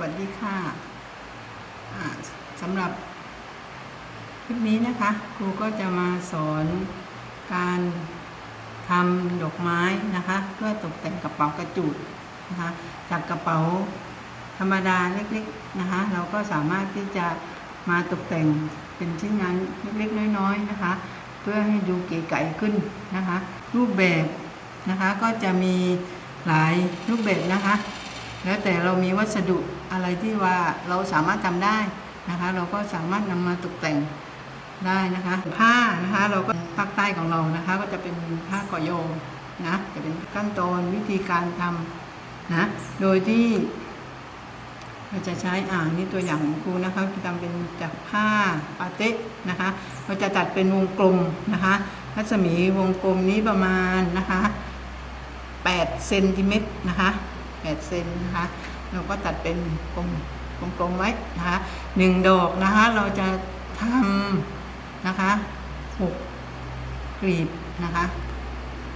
วัสดีค่ะสำหรับคลิปนี้นะคะ ครูก็จะมาสอนการทำดอกไม้นะคะ เพื่อตกแต่งกระเป๋ากระจุดนะคะ จากกระเป๋าธรรมดาเล็กๆนะคะ เราก็สามารถที่จะมาตกแต่งเป็นชิ้นงานเล็กๆ น้อยๆนะคะ เพื่อให้ดูเก๋ไก๋ขึ้นนะคะ รูปแบบนะคะก็จะมีหลายรูปแบบนะคะ แล้วแต่เรามีวัสดุอะไรที่ว่าเราสามารถทำได้นะคะ เราก็สามารถนำมาตกแต่งได้นะคะ ผ้านะคะเราก็ภาคใต้ของเรานะคะ ก็จะเป็นผ้าก่อโยงนะจะเป็นขั้นตอนวิธีการทำนะโดยที่เราจะใช้อ่างนี่ตัวอย่างของครูนะคะจะทำเป็นจากผ้าปาเต้นะคะ เราจะตัดเป็นวงกลมนะคะรัศมีวงกลมนี้ประมาณนะคะ8เซนติเมตรนะคะ 8เซนนะคะเราก็ตัดเป็นกลมกลมๆไว้นะคะหนึ่งดอกนะคะเราจะทำนะคะหกกลีบนะคะ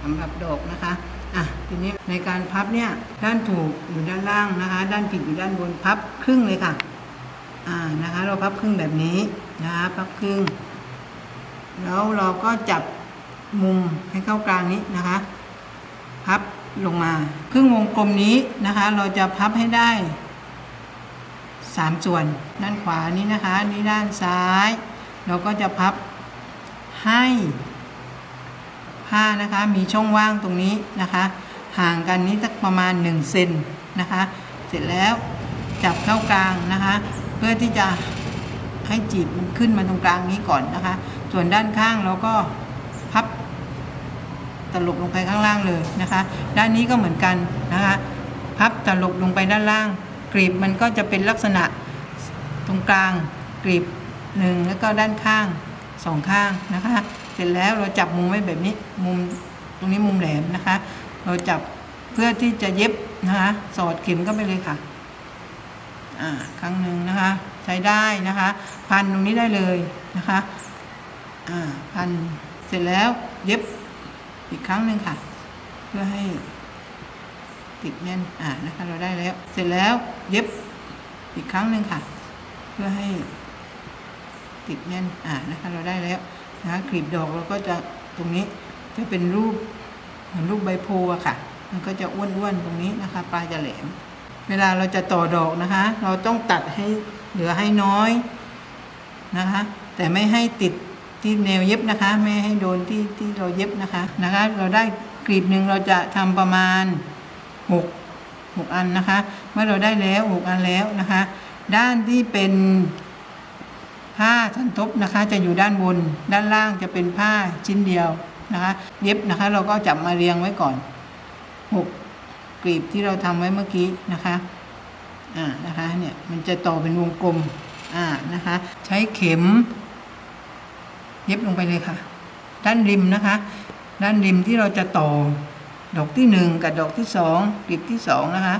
สำหรับดอกนะคะอะทีนี้ในการพับเนี่ยด้านถูกอยู่ด้านล่างนะคะ ด้านผิดอยู่ด้านบนพับครึ่งเลยค่ะอ่านะคะ เราพับครึ่งแบบนี้นะคะพับครึ่ง แล้วเราก็จับมุมให้เข้ากลางนี้นะคะ พับ ลงมา ครึ่งวงกลมนี้นะคะ เราจะพับให้ได้สามส่วน ด้านขวานี้นะคะ นี่ด้านซ้าย เราก็จะพับให้ผ้านะคะมีช่องว่างตรงนี้นะคะ ห่างกันนี้สักประมาณ1เซนนะคะ เสร็จแล้วจับเข้ากลางนะคะ เพื่อที่จะให้จีบมันขึ้นมาตรงกลางนี้ก่อนนะคะ ส่วนด้านข้างเราก็พับ ลบลงไปข้างล่างเลยนะคะ ด้านนี้ก็เหมือนกันนะคะ พับตลบลงไปด้านล่าง กรีบมันก็จะเป็นลักษณะตรงกลางกรีบหนึ่งแล้วก็ด้านข้างสองข้างนะคะ เสร็จแล้วเราจับมุมไว้แบบนี้มุมตรงนี้มุมแหลมนะคะ เราจับเพื่อที่จะเย็บนะคะสอดเข็มก็ไปเลยค่ะอ่าครั้งหนึ่งนะคะ ใช้ได้นะคะ พันตรงนี้ได้เลยนะคะอ่าพันเสร็จแล้วเย็บ อีกครั้งหนึ่งค่ะ เพื่อให้ติดแน่นอ่านะคะ เราได้แล้ว เสร็จแล้วเย็บอีกครั้งหนึ่งค่ะ เพื่อให้ติดแน่นอ่านะคะ เราได้แล้วนะคะกลีบดอกเราก็จะตรงนี้จะเป็นรูปเหมือนรูปใบโพอะค่ะ มันก็จะอ้วนๆตรงนี้นะคะ ปลายจะแหลม เวลาเราจะต่อดอกนะคะ เราต้องตัดให้เหลือให้น้อยนะคะ แต่ไม่ให้ติด ที่แนวเย็บนะคะ ไม่ให้โดนที่ที่เราเย็บนะคะนะคะ เราได้กลีบหนึ่งเราจะทำประมาณหกหกอันนะคะ เมื่อเราได้แล้วหกอันแล้วนะคะ ด้านที่เป็นผ้าทันทบนะคะ จะอยู่ด้านบน ด้านล่างจะเป็นผ้าชิ้นเดียวนะคะ เย็บนะคะ เราก็จับมาเรียงไว้ก่อนหกกลีบที่เราทำไว้เมื่อกี้นะคะอ่านะคะเนี่ยมันจะต่อเป็นวงกลมอ่านะคะ ใช้เข็ม เย็บลงไปเลยค่ะ ด้านริมนะคะ ด้านริมที่เราจะต่อดอกที่หนึ่งกับดอกที่สองกลีบที่สองนะคะ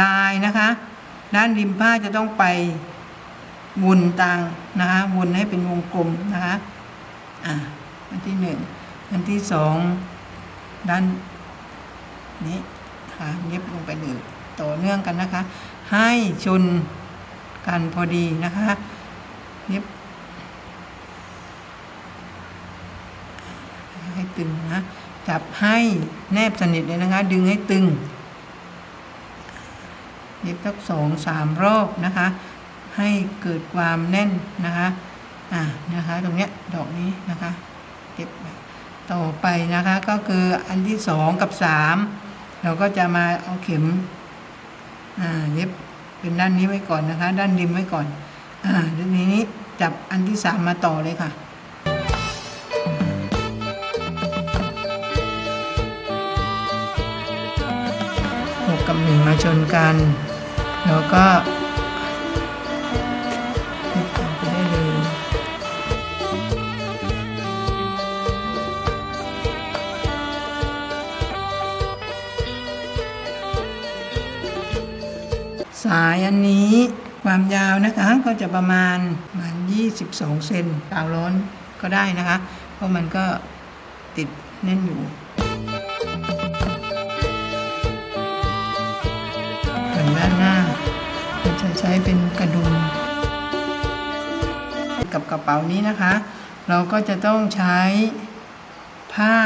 ลายนะคะ ด้านริมผ้าจะต้องไปวนต่างนะคะวนให้เป็นวงกลมนะคะอ่าอันที่หนึ่งอันที่สองด้านนี้ค่ะเย็บลงไปเลยต่อเนื่องกันนะคะ ให้ชนกันพอดีนะคะเย็บ ให้ ตึงนะจับให้แนบสนิทเลยนะคะ ดึงให้ตึงเย็บสักสองสามรอบนะคะ ให้เกิดความแน่นนะคะอ่านะคะตรงเนี้ยดอกนี้นะคะเก็บต่อไปนะคะก็คืออันที่สองกับสามเราก็จะมาเอาเข็มอ่าเย็บเป็นด้านนี้ไว้ก่อนนะคะ ด้านริมไว้ก่อนอ่าทีนี้จับอันที่สามมาต่อเลยค่ะ หกกับหนึ่งมาชนกัน แล้วก็ยึดต่อไปได้เลยสายอันนี้ความยาวนะคะก็จะประมาณประมาณ 22 เซนกาวร้อนก็ได้นะคะ เพราะมันก็ติดแน่นอยู่ ส่วนด้านหน้าเราจะใช้เป็นกระดุม กับกระเป๋านี้นะคะ เราก็จะต้องใช้ผ้า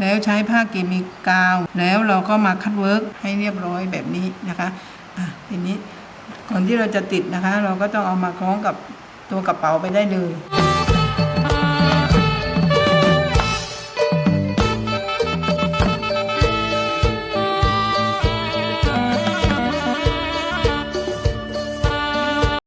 แล้วใช้ผ้าเกมิกาว แล้วเราก็มาคัดเวิร์กให้เรียบร้อยแบบนี้นะคะอะทีนี้ก่อนที่เราจะติดนะคะ เราก็ต้องเอามาคล้องกับตัวกระเป๋าไปได้เลย